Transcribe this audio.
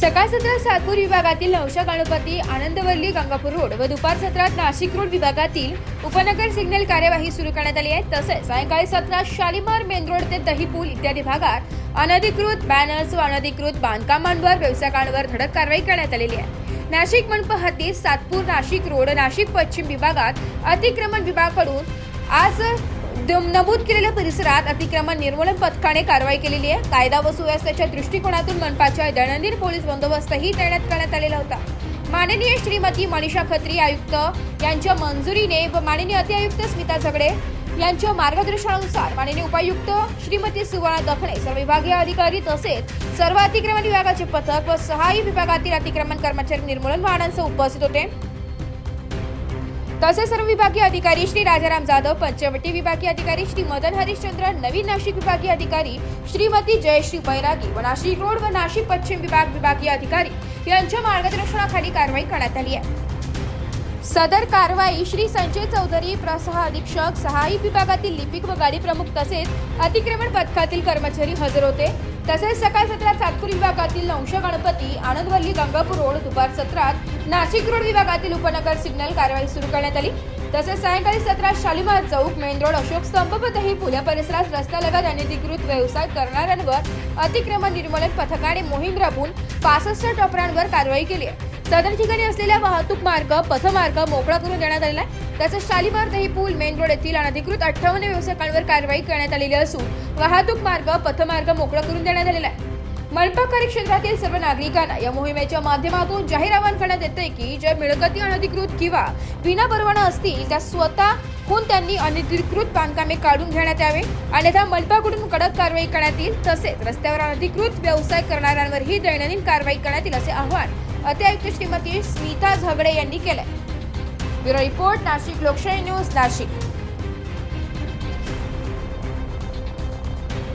सकाळ सत्रात सातपूर विभागातील नवशा गणपती आनंदवल्ली गंगापूर रोड व दुपार सत्रात नाशिक रोड विभागातील उपनगर सिग्नल कार्यवाही सुरू करण्यात आली आहे. तसेच सायंकाळी सत्रात शालिमार मेन रोड ते दहीपूल इत्यादी भागात अनधिकृत बॅनर्स व अनधिकृत बांधकामांवर व्यवसायकांवर धडक कारवाई करण्यात आलेली आहे. नाशिक मनप हद्दीत सातपूर नाशिक रोड नाशिक पश्चिम विभागात अतिक्रमण विभागाकडून आज नमूद केलेल्या परिसरात अतिक्रमण निर्मूलन पथकाने कारवाई केलेली आहे. कायदा व सुव्यवस्थेच्या दृष्टिकोनातून मनपाच्या दैनंदिन पोलीस बंदोबस्तही तैनात करण्यात आलेला होता. माननीय श्रीमती मनीषा खत्री आयुक्त यांच्या मंजुरीने व माननीय अतिआयुक्त स्मिता झगडे यांच्या मार्गदर्शनानुसार माननीय उपायुक्त श्रीमती सुवर्णा दखणे सर्व विभागीय अधिकारी तसेच सर्व अतिक्रमण विभागाचे पथक व सहाय्य विभागातील अतिक्रमण कर्मचारी निर्मूलन वाहनांसह उपस्थित होते. तसेच सर्व विभागीय अधिकारी श्री राजाराम जाधव पंचवटी विभागीय अधिकारी श्री मदन हरिश्चंद्र नवीन नाशिक विभागीय अधिकारी श्रीमती जयश्री बैरागी व नाशिक रोड व नाशिक पश्चिम विभाग विभागीय अधिकारी यांच्या मार्गदर्शनाखाली कारवाई करण्यात आली आहे. सदर कारवाई श्री संजय चौधरी प्रसह अधीक्षक सहाय्यक विभागातील लिपिक व गाडी प्रमुख तसेच अतिक्रमण पथकातील कर्मचारी हजर होते. तसेच सकाळ सत्रात सातपूर विभागातील नवश गणपती आनंदवल्ली गंगापूर रोड दुपार सत्रात नाशिक रोड विभागातील उपनगर सिग्नल कारवाई सुरू करण्यात आली. तसेच सायंकाळी सतरा शालिमार चौक मेन रोड अशोक स्तंभ पुल्या परिसरात रस्त्यालगत अनधिकृत व्यवसाय करणाऱ्यांवर अतिक्रमण निर्मूलन पथकाने मोहीम राबवून पासष्ट टपरांवर कारवाई केली आहे. सदर ठिकाणी असलेल्या वाहतूक मार्ग पथमार्ग मोकळा करून देण्यात आलेला आहे. तसेच शालिमार दही पूल मेन रोड येथील अनधिकृत अठ्ठावन्न व्यवसायांवर कारवाई करण्यात आलेली असून वाहतूक मार्ग पथमार्ग मोकळा करून देण्यात आलेला आहे. मनपा कार्यक्षेत्रातील सर्व नागरिकांना या मोहिमेच्या माध्यमातून जाहीर आवाहन करण्यात येते की ज्या मिळकती अनधिकृत किंवा विना परवाना असतील त्या स्वतःहून त्यांनी अनधिकृत बांधकामे काढून घेण्यात यावे. अन्यथा मनपाकडून कडक कारवाई करण्यात येईल तसेच रस्त्यावर अनधिकृत व्यवसाय करणाऱ्यांवरही दैनंदिन कारवाई करण्यात येईल असे आवाहन अतिआयुक्त श्रीमती स्मिता झगडे यांनी केले ब्युरो रिपोर्ट नाशिक लोकशाही न्यूज नाशिक.